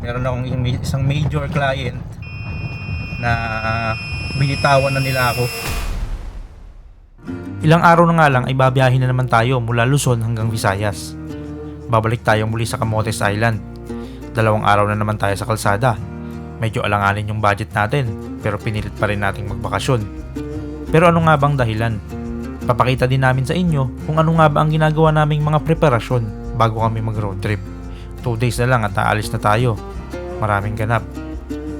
meron akong isang major client na binitawan na nila ako. Ilang araw na nga lang ay babiyahin na naman tayo mula Luzon hanggang Visayas. Babalik tayo muli sa Camotes Island. Dalawang araw na naman tayo sa kalsada. Medyo alanganin yung budget natin pero pinilit pa rin nating magbakasyon. Pero ano nga bang dahilan? Papakita din namin sa inyo kung ano nga ba ang ginagawa naming mga preparasyon bago kami mag road trip. 2 days na lang at aalis na tayo. Maraming ganap.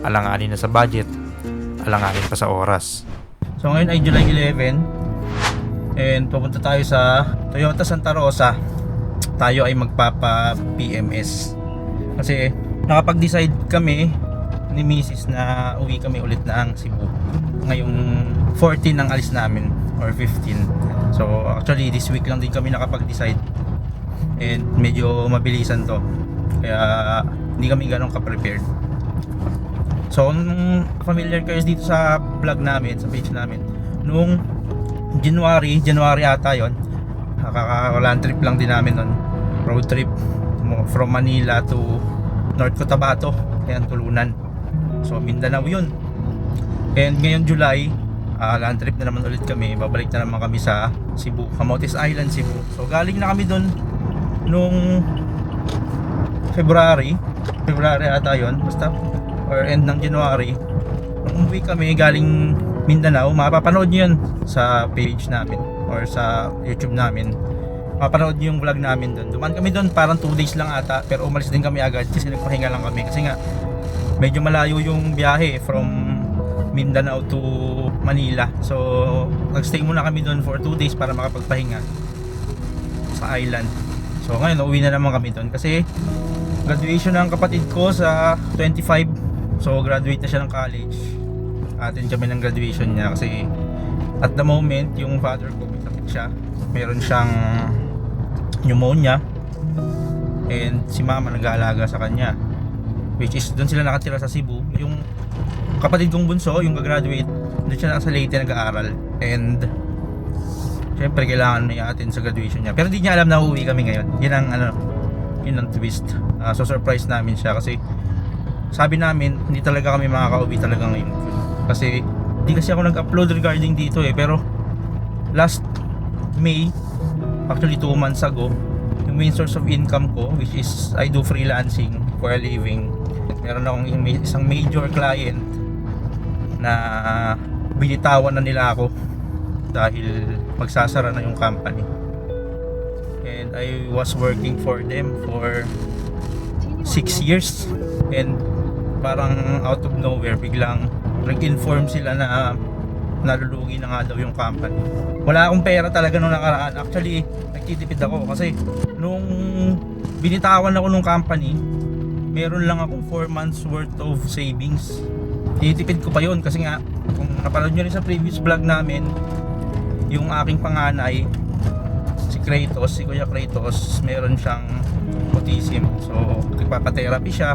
Alanganin na sa budget. Alanganin pa sa oras. So ngayon ay July 11 and pupunta tayo sa Toyota Santa Rosa. Tayo ay magpapa PMS. Kasi nakapag-decide kami ni Mrs. na uwi kami ulit ng Cebu. Ngayong 14 ang alis namin or 15. So actually this week lang din kami nakapag-decide. And medyo mabilisan to. Kaya hindi kami ganun ka-prepared. So, kung familiar kayo dito sa vlog namin, sa page namin, nung January, January ata yon nakakawalan trip lang din namin nun. Road trip from Manila to North Cotabato, yan tulunan. So, Mindanao yun. And ngayon July, ah, land trip na naman ulit kami. Babalik na naman kami sa Cebu, Camotes Island, Cebu. So, galing na kami doon nung February. February ata yon basta or end ng January. Nung umuwi kami galing Mindanao, mapapanood nyo yun sa page namin or sa YouTube namin. Mapapanood nyo yung vlog namin doon. Duman kami doon parang 2 days lang ata pero umalis din kami agad kasi nagpahinga lang kami kasi nga medyo malayo yung biyahe from Mindanao to Manila. So, nagstay muna kami doon for 2 days para makapagpahinga sa island. So, ngayon uwi na naman kami doon kasi graduation ng kapatid ko sa 25 so graduate na siya ng college. Atin kami ng graduation niya kasi at the moment yung father ko may sakit siya. Meron siyang pneumonia. And si mama nag-aalaga sa kanya. Which is doon sila nakatira sa Cebu. Yung kapatid kong bunso yung gagraduate doon siya nasa Leyte nag-aaral. And syempre kailangan may atin sa graduation niya. Pero di niya alam na uuwi kami ngayon. Yun ang ano yun ang twist. Ah, so surprise namin siya kasi sabi namin hindi talaga kami makakauwi talaga ngayon. Kasi hindi kasi ako nag-upload regarding dito eh pero last May actually 2 months ago yung main source of income ko which is I do freelancing for a living meron akong isang major client na binitawan na nila ako dahil magsasara na yung company and I was working for them for 6 years and parang out of nowhere biglang nag-inform sila na nalulugi na nga daw yung company. Wala akong pera talaga nung nakaraan. Actually, nagtitipid ako kasi nung binitawan ako nung company, meron lang akong 4 months worth of savings. Titipid ko pa yon kasi nga kung napanood nyo rin sa previous vlog namin, yung aking panganay, Kratos, si Kuya Kratos, meron siyang autism. So, nagpapa-therapy siya.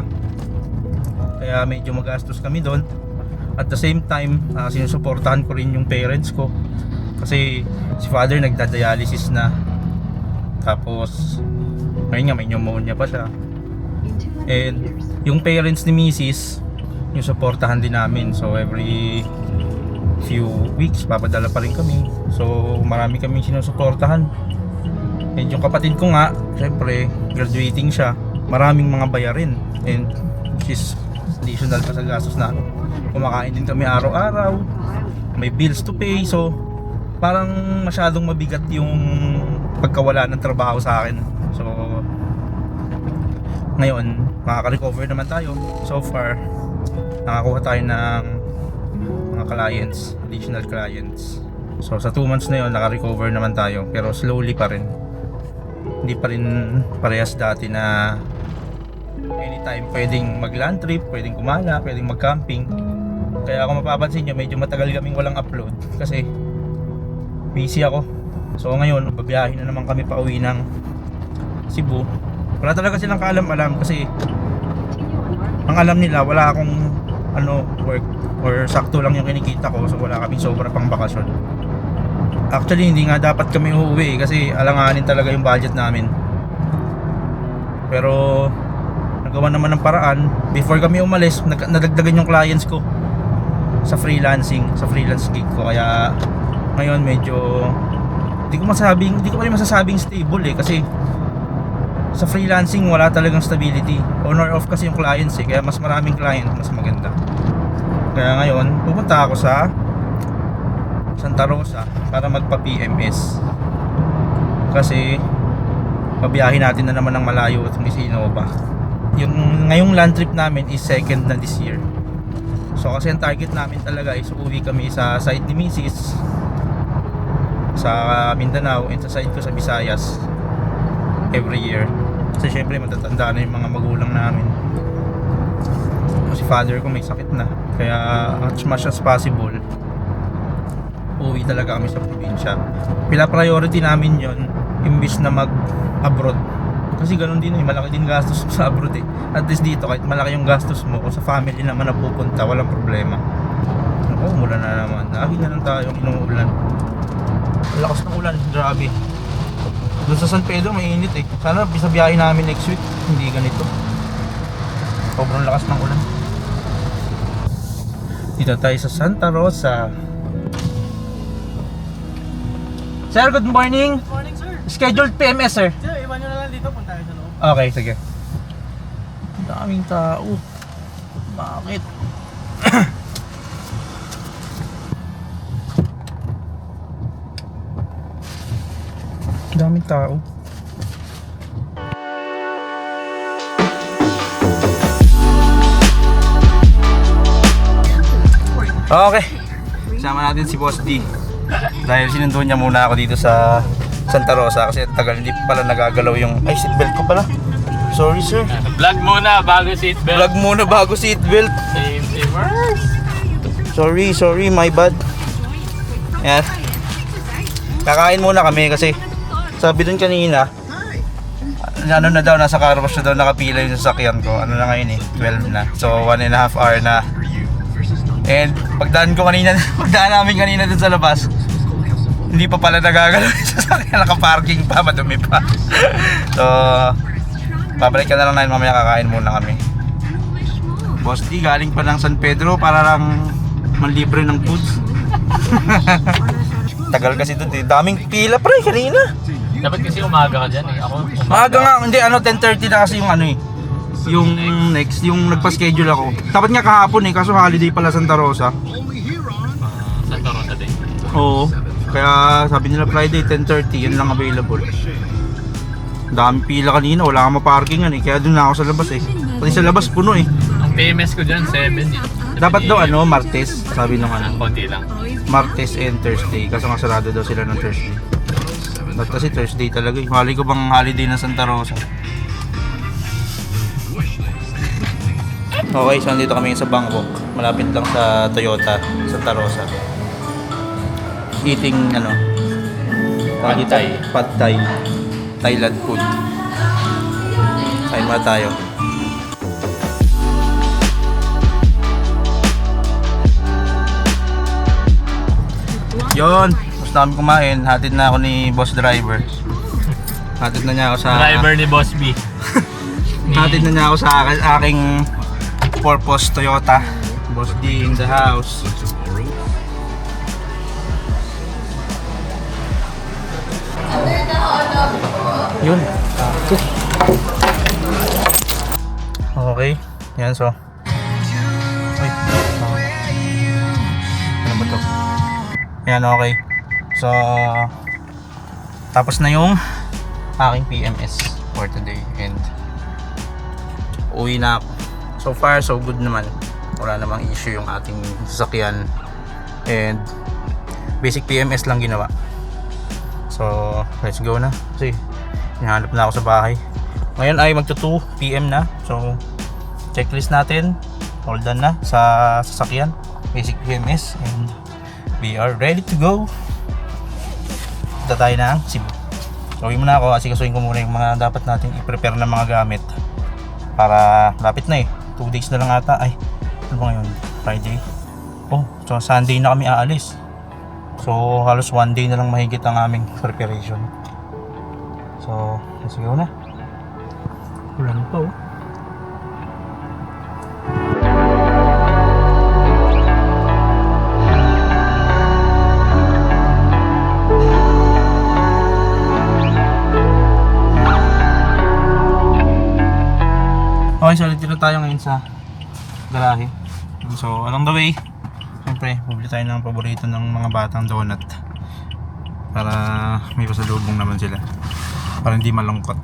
Kaya medyo magastos kami doon. At the same time, uh, sinusuportahan ko rin yung parents ko. Kasi si father nagda-dialysis na. Tapos, ngayon nga may pneumonia pa siya. And yung parents ni Mrs. yung suportahan din namin. So every few weeks papadala pa rin kami. So marami kaming sinusuportahan. And yung kapatid ko nga, syempre, graduating siya. Maraming mga bayarin. And is additional pa sa gastos namin. Kumakain din kami araw-araw. May bills to pay. So, parang masyadong mabigat yung pagkawala ng trabaho sa akin. So, ngayon, makaka-recover naman tayo. So far, nakakuha tayo ng mga clients, additional clients. So sa 2 months na yun, naka-recover naman tayo. Pero slowly pa rin. Hindi pa rin parehas dati na anytime pwedeng mag-land trip, pwedeng kumala, pwedeng mag-camping. Kaya kung mapapansin nyo, medyo matagal kaming walang upload. Kasi busy ako. So ngayon, babiyahin na naman kami pa uwi ng Cebu. Wala talaga silang kaalam-alam kasi ang alam nila wala akong ano work or sakto lang yung kinikita ko so wala kaming sobra pang bakasyon actually hindi nga dapat kami uuwi kasi alanganin talaga yung budget namin pero nag gawa naman ng paraan. Before kami umalis, nadagdagan yung clients ko sa freelancing, sa freelance gig ko. Kaya ngayon medyo hindi ko masasabing, hindi ko rin masasabing stable eh kasi sa freelancing wala talagang stability. On or off kasi yung clients eh, kaya mas maraming client, mas maganda. Kaya ngayon, pupunta ako sa Santa Rosa para magpa-PMS. Kasi pabiyahin natin na naman ng malayo at may Innova. Yung ngayong land trip namin is second na this year. So kasi ang target namin talaga is uwi kami sa side ni Mrs. sa Mindanao and sa side ko sa Visayas every year. Kasi syempre matatanda na yung mga magulang namin. Si father ko may sakit na. Kaya as much as possible, talaga kami sa probinsya. Pila-priority namin yon imbis na mag-abroad. Kasi ganun din eh, malaki din gastos sa abroad eh. At least dito, kahit malaki yung gastos mo, kung sa family naman na pupunta, walang problema. Ako, umulan na naman. Lagi na lang tayo inuulan. Ang Lakas ng ulan, grabe. Doon sa San Pedro, mainit eh. Sana sa biyahe namin next week, hindi ganito. Sobrang lakas ng ulan. Dito tayo sa Santa Rosa. Sir, good morning. Morning, sir. Scheduled PMS, sir. Sir, iwan nyo na lang dito. Punta tayo sa loob. Okay, sige. Daming tao. Bakit? Daming tao. Okay. Sama natin si Boss D. Dahil sinundo niya muna ako dito sa Santa Rosa kasi tagal hindi pala nagagalaw yung ay seatbelt ko pala. Sorry sir. Vlog muna bago seatbelt. Vlog muna bago seatbelt. Safety first. Sorry, sorry, my bad. Yan. Kakain muna kami kasi sabi dun kanina, ano na daw, nasa car wash na daw nakapila yung sasakyan ko. Ano na ngayon eh, 12 na. So, one and a half hour na. And pagdaan ko kanina, pagdaan namin kanina dun sa labas, hindi pa pala nagagalaw yung sasakyan, nakaparking pa, madumi pa. so, babalik ka na lang namin mamaya kakain muna kami. Boss D, galing pa ng San Pedro para lang manlibre ng foods. Tagal kasi doon, eh. daming pila pre kanina. Dapat kasi umaga ka dyan eh. Ako umaga. Maaga nga, hindi ano 10:30 na kasi yung ano eh. Yung next, yung nagpa-schedule ako. Dapat nga kahapon eh, kaso holiday pala Santa Rosa. Ah, Santa Rosa din. Oo. Kaya sabi nila Friday 10:30, yun lang available. Dami pila kanina, wala kang maparkingan eh. Kaya doon na ako sa labas eh. Pati sa labas puno eh. Ang PMS ko dyan, 7 eh. Dapat daw ano, Martes, sabi nung Ah, ano. konti lang. Martes and Thursday kaso nga sarado daw sila ng Thursday Ba't kasi Thursday talaga eh Hali ko bang holiday ng Santa Rosa Okay, so nandito kami sa Bangkok Malapit lang sa Toyota, Santa Rosa Eating ano Pad? Thai. Pad Thai Thailand food Kain muna tayo Yon, gusto namin kumain. Hatid na ako ni boss driver. Hatid na niya ako sa Driver ni Boss B. Hatid na niya ako sa akin, aking purpose Toyota. Boss D in the house. Yun. Okay. Yan so. Uy. Ano ba to? Yan okay. So tapos na yung aking PMS for today and uwi na ako. So far so good naman. Wala namang issue yung ating sasakyan and basic PMS lang ginawa. So let's go na kasi hinahanap na ako sa bahay. Ngayon ay magto 2 PM na. So checklist natin all done na sa sasakyan basic PMS and we are ready to go. Punta tayo ng Cebu. Uwi muna ako kasi kasuin ko muna yung mga dapat natin i-prepare na mga gamit para lapit na eh. 2 days na lang ata. Ay, ano ba ngayon? Friday. Oh, so Sunday na kami aalis. So, halos one day na lang mahigit ang aming preparation. So, nasigaw na. Ulan pa. Oh. Okay, so dito na tayo ngayon sa garahe. So, along the way, siyempre, bubili tayo ng paborito ng mga batang donut para may pasalubong naman sila. Para hindi malungkot.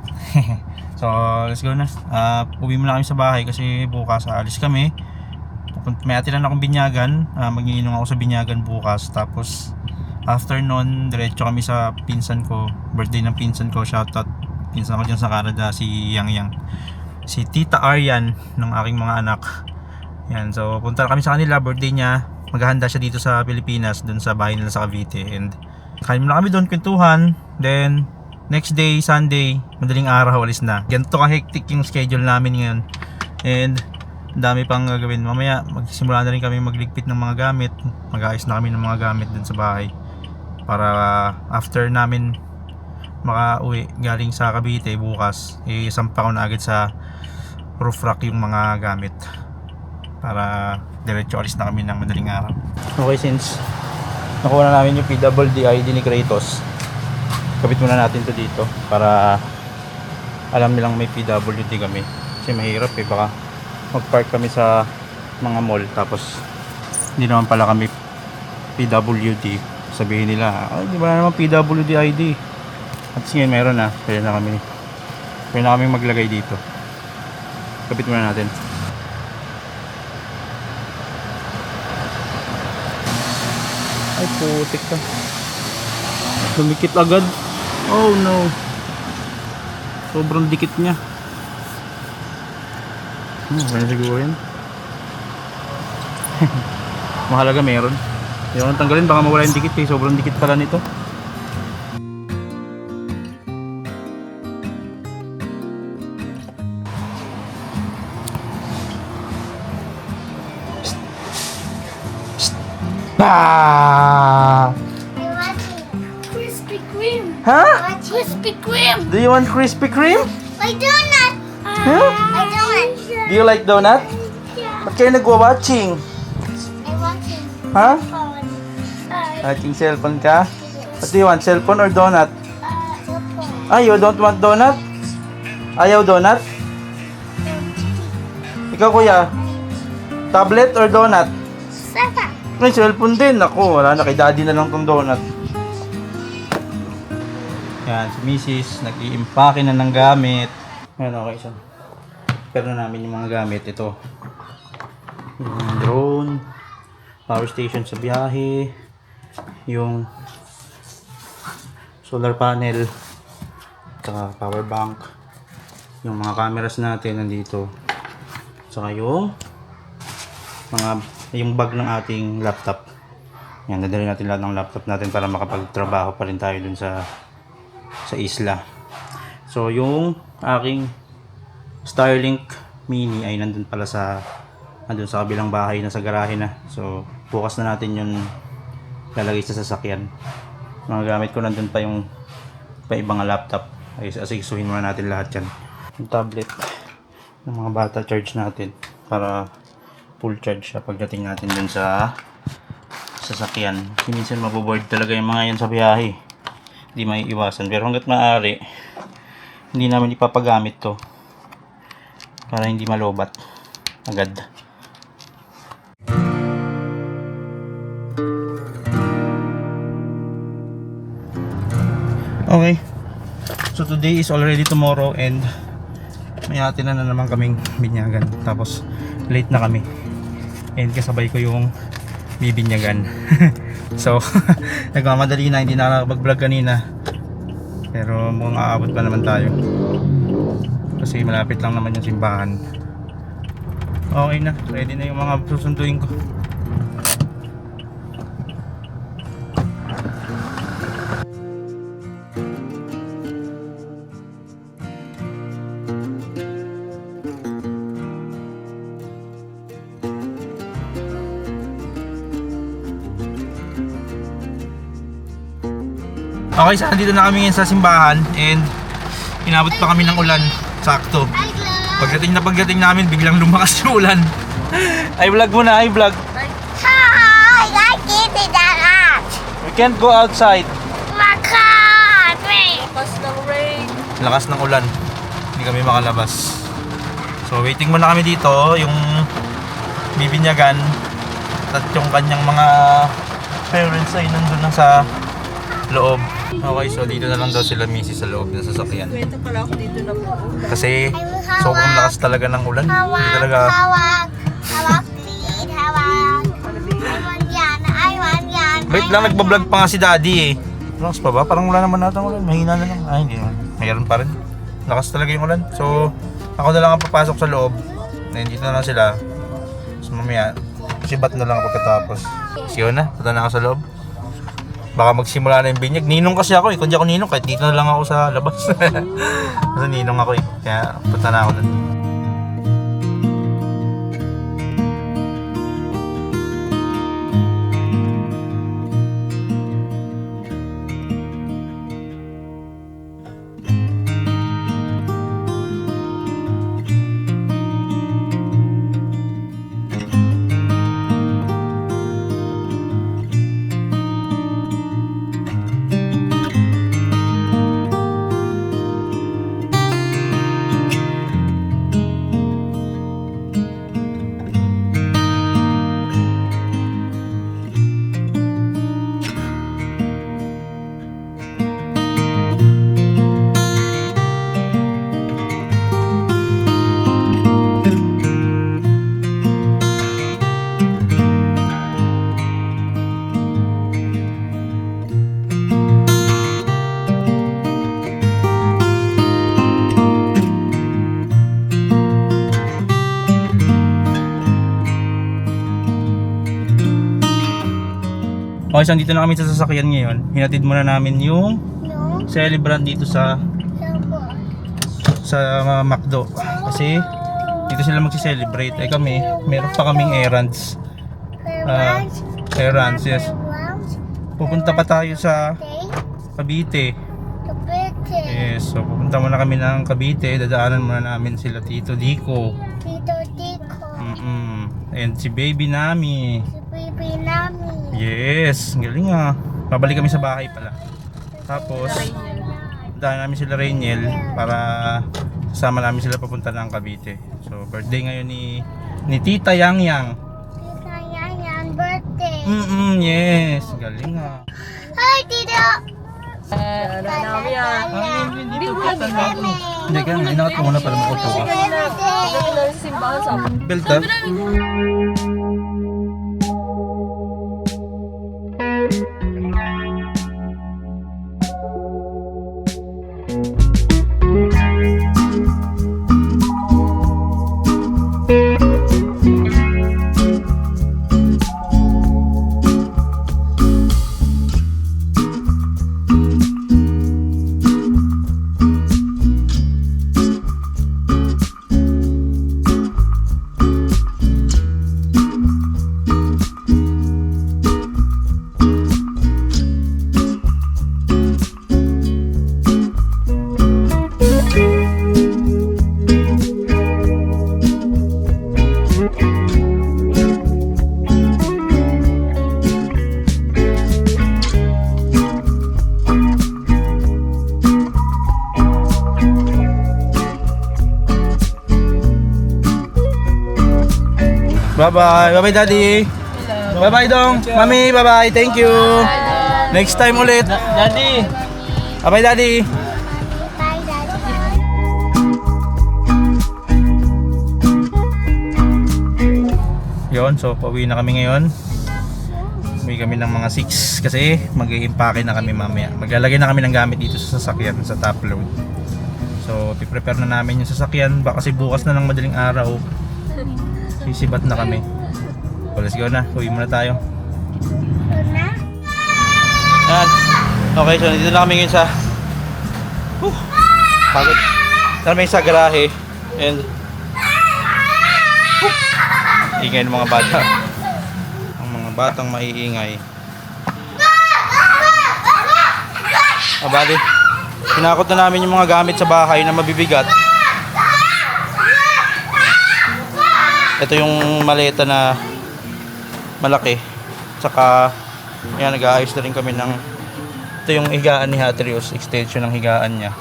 so, let's go na. Uh, uwi muna kami sa bahay kasi bukas aalis kami. May atilan akong binyagan. Uh, Magiinom ako sa binyagan bukas. Tapos, after nun, diretso kami sa pinsan ko. Birthday ng pinsan ko. Shoutout. Pinsan ko dyan sa Canada, si Yang Yang. Si Tita Aryan ng aking mga anak. Yan, so punta kami sa kanila, birthday niya. Maghahanda siya dito sa Pilipinas, dun sa bahay nila sa Cavite. And kain muna kami doon, kwentuhan. Then, next day, Sunday, madaling araw, alis na. Ganito ka-hectic yung schedule namin ngayon. And, dami pang gagawin. Mamaya, magsimula na rin kami magligpit ng mga gamit. Mag-aayos na kami ng mga gamit dun sa bahay. Para after namin makauwi galing sa Cavite bukas, isampa ko na agad sa roof rack yung mga gamit para diretso alis na kami ng madaling araw. Okay, since nakuha na namin yung PWD ID ni Kratos, kapit muna natin to dito para alam nilang may PWD kami. Kasi mahirap eh, baka mag-park kami sa mga mall tapos hindi naman pala kami PWD. Sabihin nila, ay di ba na naman PWD ID? At ngayon meron na, pwede na kami pwede na kami maglagay dito. Kapit muna natin. Ay, putik ka. Lumikit agad. Oh no. Sobrang dikit niya. Hmm, ano siguro yan? Mahalaga meron. Yung tanggalin baka mawala yung dikit eh. Sobrang dikit pala nito. Ah! Huh? Krispy Kreme. Do you want Krispy Kreme? My donut. Huh? My donut. Do you like donut? Yeah. Ba't kayo nagwa-watching? I want it. Ha? Phone. Uh, Watching cellphone ka? What do you want? Cellphone or donut? uh, phone. Ah, you don't want donut? Ayaw donut? Ikaw kuya? Tablet or donut? Seven. May cellphone din. Ako, wala na. Kay daddy na lang tong donut. Yan, si Mrs. Nag-iimpake na ng gamit. Yan, okay siya. Pero na namin yung mga gamit. Ito. Yung drone. Power station sa biyahe. Yung solar panel. Tsaka power bank. Yung mga cameras natin nandito. Tsaka yung mga yung bag ng ating laptop. Yan, dadali natin lahat ng laptop natin para makapagtrabaho pa rin tayo dun sa sa isla. So, yung aking Starlink Mini ay nandun pala sa nandun sa kabilang bahay na sa garahe na. So, bukas na natin yun lalagay sa sasakyan. Mga gamit ko nandun pa yung pa ibang laptop. Ay, asigsuhin muna natin lahat yan. Yung tablet ng mga bata charge natin para full charge siya pagdating natin dun sa sasakyan. Minsan maboboard talaga yung mga yan sa biyahe. Hindi may iwasan. Pero hanggat maaari, hindi namin ipapagamit to para hindi malobat agad. Okay. So today is already tomorrow and may atin na, na naman kaming binyagan. Tapos late na kami. And kasabay ko yung bibinyagan. so nagmamadali na hindi na nakapag-vlog kanina. Pero mukhang aabot pa naman tayo. Kasi malapit lang naman yung simbahan. Okay na, ready na yung mga susunduin ko. Okay, so nandito na kami ngayon sa simbahan and inabot pa kami ng ulan. Sakto. Pagdating na pagdating namin, biglang lumakas yung ulan. ay vlog muna, ay vlog. Hi, I get it that. We can't go outside. My car. Wait. What's the rain? Lakas ng ulan. Hindi kami makalabas. So So waiting muna kami dito, yung bibinyagan at yung kanyang mga parents ay nandun lang sa loob. Okay, so dito na lang daw sila misi sa loob ng sasakyan. Kwento pala ako dito na po. Kasi sobrang lakas talaga ng ulan. Hindi Hawak, talaga hawak. Hawak, please. Hawak. I want yan. I want yan. Wait lang, nagbablog pa nga si daddy eh. Lakas pa ba? Parang wala naman natang ulan. Mahina na lang. Ay, hindi naman. Mayroon pa rin. Lakas talaga yung ulan. So, ako na lang ang papasok sa loob. Then, dito na lang sila. So, mamaya, sibat na lang ako pagkatapos. Sige na, punta na ako sa loob. Baka magsimula na yung binyag. Ninong kasi ako eh. Kung di ako ninong, kahit dito na lang ako sa labas. kasi ninong ako eh. Kaya, punta na ako dun. Okay, so dito na kami sa sasakyan ngayon. Hinatid muna namin yung No. celebrant dito sa sa uh, McDo. Kasi dito sila magsi-celebrate. Eh kami, meron pa kaming errands. Ah, errands, yes. Pupunta pa tayo sa Cavite. Yes, so pupunta muna kami ng Cavite. Dadaanan muna namin sila Tito Dico. Tito Tico. Mm-mm. And si baby nami. Si Bibi namin. Yes, galing ah. Babalik kami sa bahay pala. Tapos, daan namin sila Rainiel para sasama namin sila papunta ng Cavite. So, birthday ngayon ni ni Tita Yang Yang. Tita yan yan. Birthday. Mm yes, galing ah. Hi, yan. Hindi ka, inakat ko muna para makuto ka. Pagdating Bye-bye. Bye-bye, Daddy. Bye-bye, Dong. Mami, bye-bye. Thank you. Next time ulit. Daddy! Bye-bye, Daddy. Bye, Daddy. Yon, so pauwi na kami ngayon. Uwi kami ng mga 6 kasi mag-i-impake na kami mamaya. Maglalagay na kami ng gamit dito sa sasakyan sa top load. So, piprepare na namin yung sasakyan. Baka kasi bukas na ng madaling araw. Sisibat na kami. So, let's go na. Uwi muna tayo. Yan. Okay, so nandito na kami ngayon sa... Whew, pagod. Kami sa garahe. And... Ingay ng mga bata. Ang mga batang maiingay. Ah, bali. Pinakot na namin yung mga gamit sa bahay na mabibigat. Ito yung maleta na malaki. Tsaka, yan, nag-aayos na rin kami ng ito yung higaan ni Hatrius, extension ng higaan niya.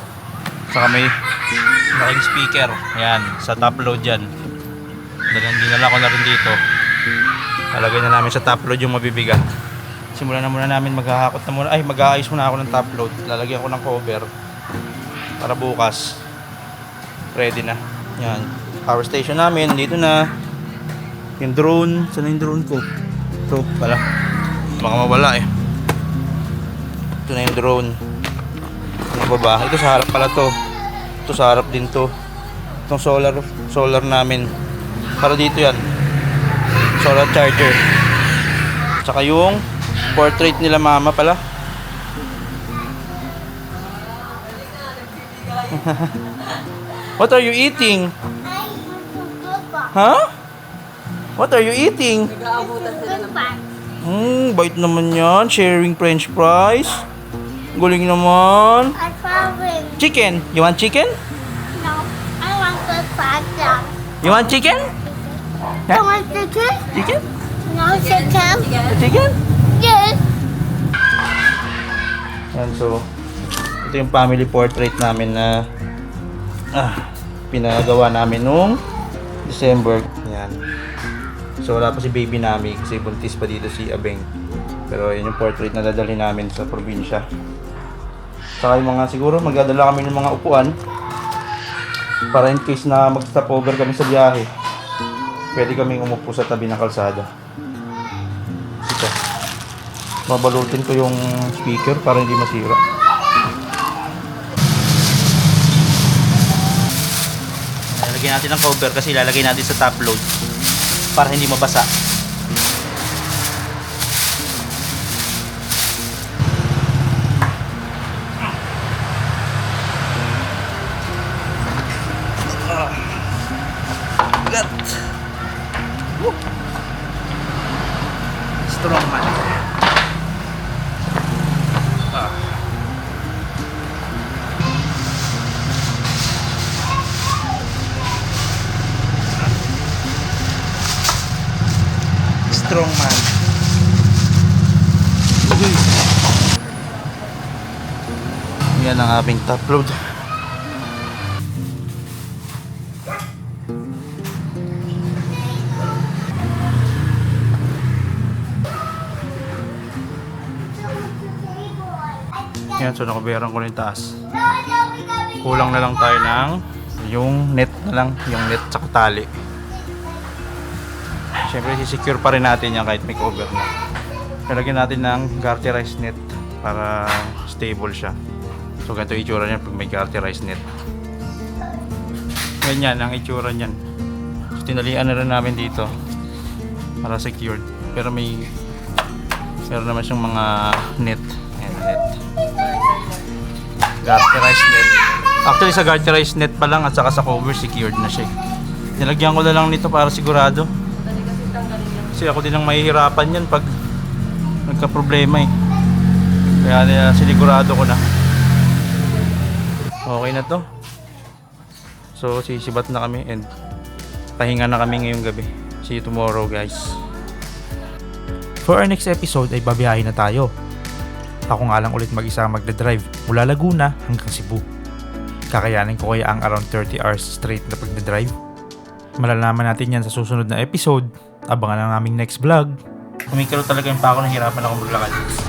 Saka may malaking speaker. Ayan, sa top load yan. Dalang dinala ko na rin dito. Lalagay na namin sa top load yung mabibigat. Simulan na muna namin maghahakot na muna. Ay, mag-aayos muna ako ng top load. Lalagyan ko ng cover. Para bukas. Ready na. Yan. Power station namin. Dito na. Yung drone. Saan yung drone ko? Ito pala. Baka mawala eh. Ito na yung drone. Ano ba ba? Ito sa harap pala to. Ito sa harap din to. Itong solar solar namin. Para dito yan. Solar charger. Tsaka yung portrait nila mama pala. What are you eating? Huh? What are you eating? Goodbye. Hmm, bait naman yan. Sharing french fries. Guling naman. I Chicken. You want chicken? no. I want goodbye down. You want chicken? I want chicken. Chicken? No chicken. Chicken? Yes. Yan, so ito yung family portrait namin na ah, pinagawa namin nung December. Yan. So wala pa si baby namin kasi buntis pa dito si Abeng. Pero yun yung portrait na dadalhin namin sa probinsya. Saka yung mga siguro magdadala kami ng mga upuan para in case na mag-stop kami sa biyahe. Pwede kaming umupo sa tabi ng kalsada. Ito. Babalutin ko yung speaker para hindi masira. Lalagyan natin ng cover kasi lalagay natin sa top load para hindi mabasa. Aming top load. Yan, so nakabayaran ko na yung taas. Kulang na lang tayo ng yung net na lang, yung net sa tali. Siyempre, sisecure pa rin natin yan kahit may cover na. Lalagyan natin ng garterized net para stable siya. So, ganito itsura niyan pag may garterized net. Ganyan ang itsura niyan. So, tinalian na rin namin dito para secured. Pero may meron naman siyang mga net. Ayan, net. Garterized net. Actually, sa garterized net pa lang at saka sa cover, secured na siya. eh. Nilagyan ko na lang nito para sigurado. Kasi ako din ang mahihirapan yan pag nagka-problema eh. Kaya uh, sinigurado ko na. Okay na to. So sisibat na kami and pahinga na kami ngayong gabi. See you tomorrow guys. For our next episode ay babiyahin na tayo. Ako nga lang ulit mag-isa ang magdadrive mula Laguna hanggang Cebu. Kakayanin ko kaya ang around 30 hours straight na pagdadrive? Malalaman natin yan sa susunod na episode. Abangan ang aming next vlog. Kumikilo talaga yung pa ako, nahirapan ako maglakad.